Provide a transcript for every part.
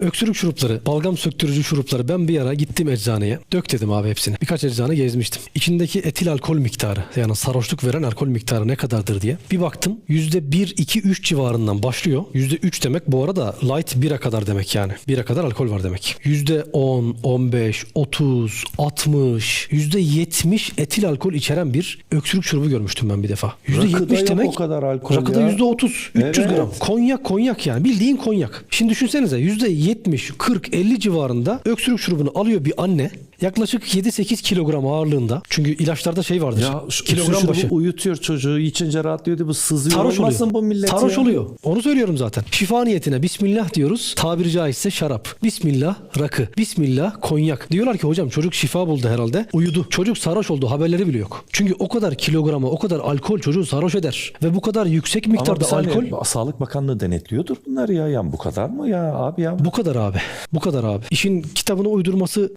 Öksürük şurupları, balgam söktürücü şurupları ben bir ara gittim eczaneye. Dök dedim abi hepsini. Birkaç eczane gezmiştim. İçindeki etil alkol miktarı yani sarhoşluk veren alkol miktarı ne kadardır diye. Bir baktım %1, 2, 3 civarından başlıyor. %3 demek bu arada light bira kadar demek yani. Bira kadar alkol var demek. %10, 15, 30, 60, %70 etil alkol içeren bir öksürük şurubu görmüştüm ben bir defa. Rakıda %70 yok demek o kadar alkol Rakıda ya. %30, 300 Evet. gram. Konyak konyak yani bildiğin konyak. Şimdi düşünsenize %70, 40, 50 civarında öksürük şurubunu alıyor bir anne. Yaklaşık 7-8 kilogram ağırlığında. Çünkü ilaçlarda şey vardır. Ya kilogram başı. uyutuyor çocuğu. içince rahatlıyor diye bu sızıyor olmasın oluyor. bu millet Sarhoş ya. oluyor. Onu söylüyorum zaten. Şifa niyetine Bismillah diyoruz. Tabiri caizse şarap. Bismillah rakı. Bismillah konyak. Diyorlar ki hocam çocuk şifa buldu herhalde. Uyudu. Çocuk sarhoş oldu. Haberleri bile yok. Çünkü o kadar kilograma, o kadar alkol çocuğu sarhoş eder. Ve bu kadar yüksek Ama miktarda saniye, alkol Sağlık Bakanlığı denetliyordur bunları ya. Yani bu kadar mı ya abi ya? Bu kadar abi. Bu kadar abi. İşin kitabını uydurması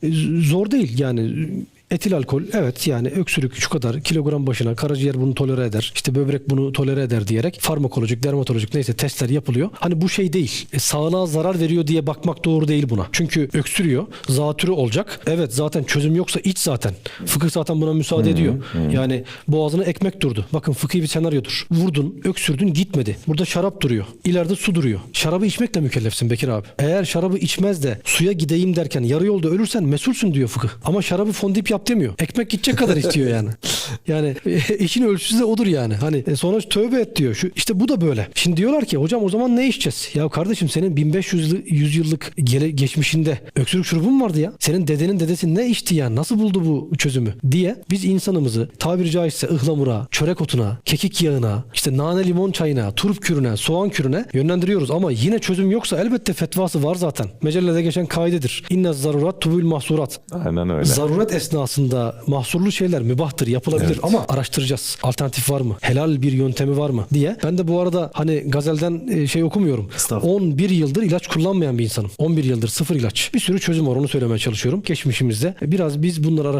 zor değil. Yani etil alkol evet yani öksürük şu kadar kilogram başına karaciğer bunu tolere eder. işte böbrek bunu tolere eder diyerek farmakolojik, dermatolojik neyse testler yapılıyor. Hani bu şey değil. E, sağlığa zarar veriyor diye bakmak doğru değil buna. Çünkü öksürüyor. Zatürre olacak. Evet zaten çözüm yoksa iç zaten. Fıkıh zaten buna müsaade ediyor. Yani boğazına ekmek durdu. Bakın fıkhi bir senaryodur. Vurdun, öksürdün gitmedi. Burada şarap duruyor. İleride su duruyor. Şarabı içmekle mükellefsin Bekir abi. Eğer şarabı içmez de suya gideyim derken yarı yolda ölürsen mesulsün diyor fıkıh. Ama şarabı fondip yap demiyor. Ekmek gidecek kadar istiyor yani. Yani e, işin ölçüsü de odur yani. Hani e, sonra tövbe et diyor. Şu işte bu da böyle. Şimdi diyorlar ki hocam o zaman ne içeceğiz? Ya kardeşim senin 1500 yıl- 100 yıllık gele, geçmişinde öksürük şurubun vardı ya. Senin dedenin dedesi ne içti ya? Nasıl buldu bu çözümü? diye biz insanımızı tabiri caizse ıhlamura, çörek otuna, kekik yağına, işte nane limon çayına, turp kürüne, soğan kürüne yönlendiriyoruz ama yine çözüm yoksa elbette fetvası var zaten. Mecellede geçen kaidedir. İnne zarurat tubül mahsurat. Aynen öyle. Zaruret esnasında mahsurlu şeyler mübahtır, yapılabilir Evet. Ama araştıracağız. Alternatif var mı? Helal bir yöntemi var mı? diye. Ben de bu arada hani gazelden e, şey okumuyorum. Estağfurullah. 11 yıldır ilaç kullanmayan bir insanım. 11 yıldır sıfır ilaç. Bir sürü çözüm var onu söylemeye çalışıyorum. Geçmişimizde biraz biz bunları araştırıyoruz.